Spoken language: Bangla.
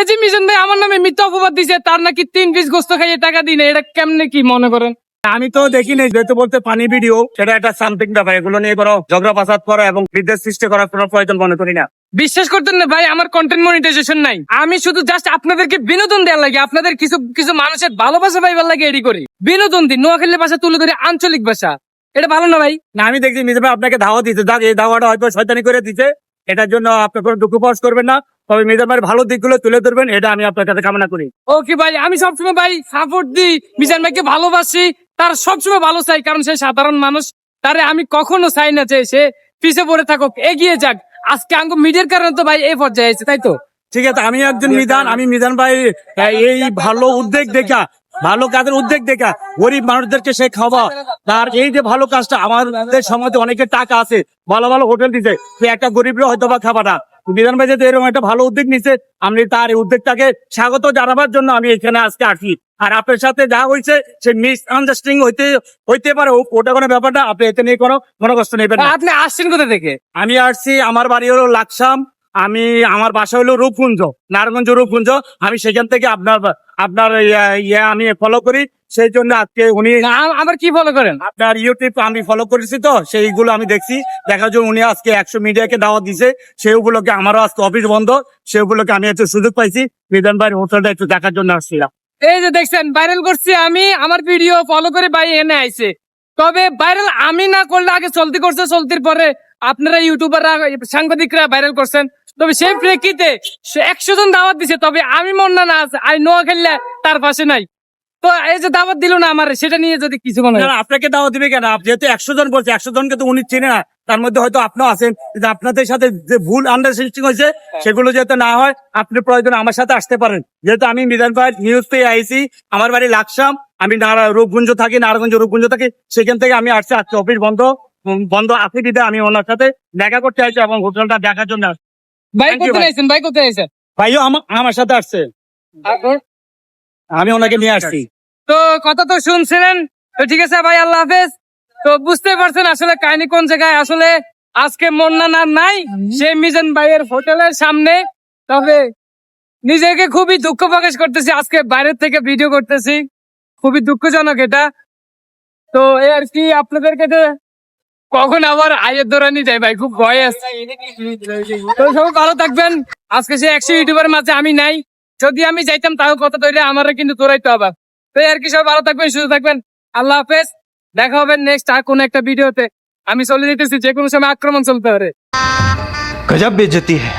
এই যে মিশন ভাই আমার নামে মিথ্যা অপবাদ দিছে তার নাকি তিন পিস গোস্ত খাইয়ে টাকা এটা কেমনে কি মনে করেন? আমি তো দেখিনি যেহেতু বলতে পানি ভিডিও সেটা একটা সামথিং ব্যাপার এগুলো নিয়ে কোনো ঝগড়া করা এবং বিদ্বেষ সৃষ্টি করার কোনো প্রয়োজন মনে করি না। বিশ্বাস করতেন না ভাই আমার কন্টেন্ট মনিটাইজেশন নাই। আমি শুধু জাস্ট আপনাদেরকে বিনোদন দেওয়ার লাগে আপনাদের কিছু কিছু মানুষের ভালোবাসা পাইবার লাগে এডি করি। বিনোদন দিন নোয়াখালী ভাষা তুলে ধরে আঞ্চলিক ভাষা। এটা ভালো না ভাই? না আমি দেখছি মিজে ভাই আপনাকে ধাওয়া দিতে যাক এই ধাওয়াটা হয়তো শয়তানি করে দিতে এটার জন্য আপনি কোনো দুঃখ প্রকাশ করবেন না। তবে মিজে ভাইয়ের ভালো দিকগুলো তুলে ধরবেন এটা আমি আপনার কাছে কামনা করি। ওকে ভাই আমি সবসময় ভাই সাপোর্ট দিই মিজান ভাইকে ভালোবাসি তার সবসময় ভালো চাই কারণ সে সাধারণ মানুষ। তারে আমি কখনো চাই না যে সে পিছে পড়ে থাকুক এগিয়ে যাক। আজকে আঙ্গ মিডিয়ার কারণে তো ভাই এই পর্যায়ে আছে তাই তো? ঠিক আছে আমি একজন মিজান আমি মিজান ভাই এই ভালো উদ্যোগ দেখা ভালো কাজের উদ্যোগ দেখা গরিব মানুষদেরকে সে খাওয়া তার এই যে ভালো কাজটা আমাদের সমাজে অনেকের টাকা আছে। ভালো ভালো হোটেল সে একটা গরিবরা হয়তো বা খাবার না। মিজান ভাই যদি এরকম একটা ভালো উদ্যোগ নিছে আমি তার এই উদ্যোগটাকে স্বাগত জানাবার জন্য আমি এখানে আজকে আসি। আর আপনার সাথে যা হয়েছে সে মিস আন্ডারস্ট্যান্ডিং হইতে হইতে পারে। ওটা কোনো ব্যাপারটা আপনি এতে নিয়ে কোনো মনে কষ্ট নেবেন না। আপনি আসছেন কোথা থেকে? আমি আসছি আমার বাড়ি হলো লাকসাম। আমি আমার বাসা হলো রূপকুঞ্জ নারায়ণগঞ্জ রূপকুঞ্জ। আমি সেখান থেকে আপনার আপনার ইয়া- আমি ফলো করি। সেই জন্য আজকে উনি না, আ- আবার কি ফলো করেন? আপনার ইউটিউব আমি ফলো করেছি তো সেইগুলো আমি দেখছি। দেখা যায় উনি আজকে একশো মিডিয়াকে দাওয়াত দিছে। সেগুলোকে আমারও আজকে অফিস বন্ধ। সেগুলোকে আমি একটু সুযোগ পাইছি। বিধান ভাই হোটেলটা একটু দেখার জন্য আসছিলাম। এই যে দেখছেন ভাইরাল করছি আমি। আমার ভিডিও ফলো করে ভাই এনে আইছে। তবে ভাইরাল আমি না করলে আগে চলতি করছে চলতির পরে আপনারা ইউটিউবাররা সাংবাদিকরা ভাইরাল করছেন। তবে সেই প্রেক্ষিতে একশো জন দাওয়াত দিছে তবে আমি মন না আছে। আই নোয়া খেললে তার পাশে নাই। তো এই যে দাওয়াত দিল না আমার সেটা নিয়ে যদি কিছু মনে হয়। আপনাকে দাওয়াত দিবে কেন? যেহেতু একশো জন বলছে একশো জনকে তো উনি চেনে না। তার মধ্যে হয়তো আপনিও আছেন। যে আপনাদের সাথে যে ভুল আন্ডারস্ট্যান্ডিং হয়েছে সেগুলো যাতে না হয় আপনি প্রয়োজন আমার সাথে আসতে পারেন। যেহেতু আমি মিজান ভাই নিউজ পেয়ে আইছি আমার বাড়ি লাকসাম আমি রূপগুঞ্জ থাকি নারায়ণগঞ্জ রূপগুঞ্জ থাকি সেখান থেকে আমি আসছি আজকে অফিস বন্ধ। বন্ধ আছে বিদে আমি ওনার সাথে দেখা করতে আইছি এবং হোটেলটা দেখার জন্য আসছি। ভাই you, করতে ভাই। কোথায় আইছেন ভাইও আমার সাথে আসছে। আমি ওনাকে নিয়ে আসছি। তো কথা তো শুনছিলেন। তো ঠিক আছে ভাই আল্লাহ হাফেজ। তো বুঝতে পারছেন আসলে কাহিনী কোন জায়গায়। আসলে আজকে মন্না না নাই সে মিজান ভাইয়ের হোটেলের সামনে। তবে নিজেকে খুবই দুঃখ প্রকাশ করতেছি। আজকে বাইরের থেকে ভিডিও করতেছি। খুবই দুঃখজনক এটা। তো এই আর কি আপনাদেরকে তো কখন আবার আয়ের দৌড়ানি যায় ভাই, খুব ভয় আছে। তো সব ভালো থাকবেন। আজকে সে একশো ইউটিউবের মাঝে আমি নাই, যদি আমি যাইতাম তাও কথা ধরে আমারও কিন্তু দৌড়াইতে হবে। তো আর কি সব ভালো থাকবেন, সুস্থ থাকবেন। আল্লাহ হাফেজ। দেখা হবে নেক্সট আর কোনো একটা ভিডিওতে। আমি চলে যেতেছি যে কোনো সময় আক্রমণ চলতে পারে। গজব বেজতি হ্যাঁ